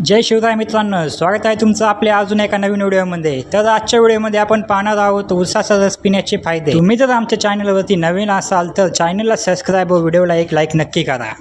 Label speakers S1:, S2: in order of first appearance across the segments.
S1: जय शिवराय मित्रांनो स्वागत आहे तुमचं आपल्या अजून एका नवीन व्हिडिओमध्ये. तर आजच्या व्हिडिओमध्ये आपण पाहणार आहोत उसाचा रस पिण्याचे फायदे. तुम्ही जर आमच्या चॅनलवरती नवीन असाल तर चॅनलला सबस्क्राईब व व्हिडिओला एक लाईक नक्की करा.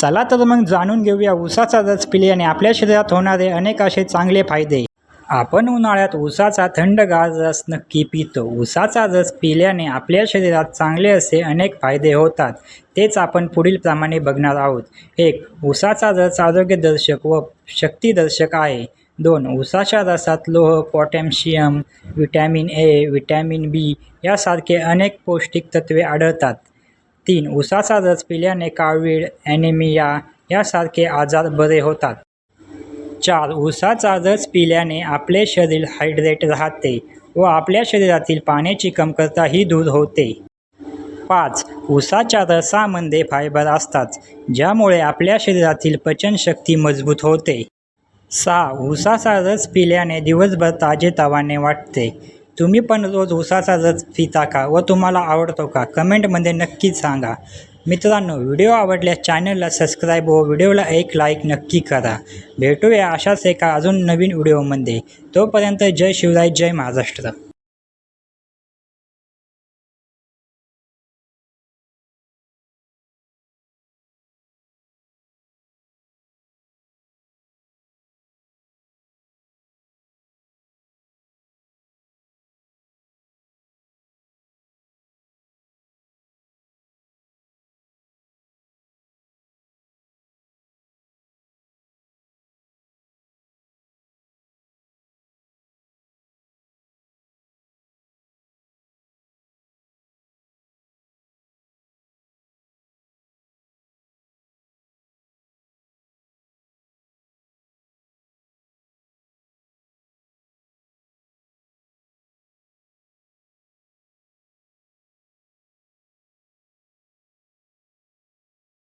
S1: चला तर मग जाणून घेऊया उसाचा रस पिल्याने आपल्या शरीरात होणारे अनेक असे चांगले फायदे. आपण उन्हाळ्यात उसाचा थंडगार रस नक्की पितो. उसाचा रस पिल्याने आपल्या शरीरात चांगले असे अनेक फायदे होतात तेच आपण पुढील प्रमाणे बघणार आहोत. एक उसाचा रस आरोग्यदर्शक व शक्तिदर्शक आहे. दोन उसाच्या रसात लोह potassium vitamin A vitamin B यासारखे अनेक पौष्टिक तत्वे आढळतात. तीन उसाचा रस पिल्याने कावीळ ॲनिमिया यासारखे आजार बरे होतात. चार उसाचा रस पिल्याने आपले शरीर हायड्रेट राहते व आपल्या शरीरातील पाण्याची कमतरताही दूर होते. पाच उसाच्या रसामध्ये फायबर असतात ज्यामुळे आपल्या शरीरातील पचनशक्ती मजबूत होते. सहा उसाचा रस पिल्याने दिवसभर ताजेतवाने वाटते. तुम्ही पण रोज उसाचा रस पिता का व तुम्हाला आवडतो का? कमेंटमध्ये नक्कीच सांगा. मित्रांनो व्हिडिओ आवडल्या चॅनलला सबस्क्राईब व व्हिडिओला एक लाईक नक्की करा. भेटूया अशाच एका अजून नवीन व्हिडिओमध्ये. तोपर्यंत जय शिवराय जय महाराष्ट्र.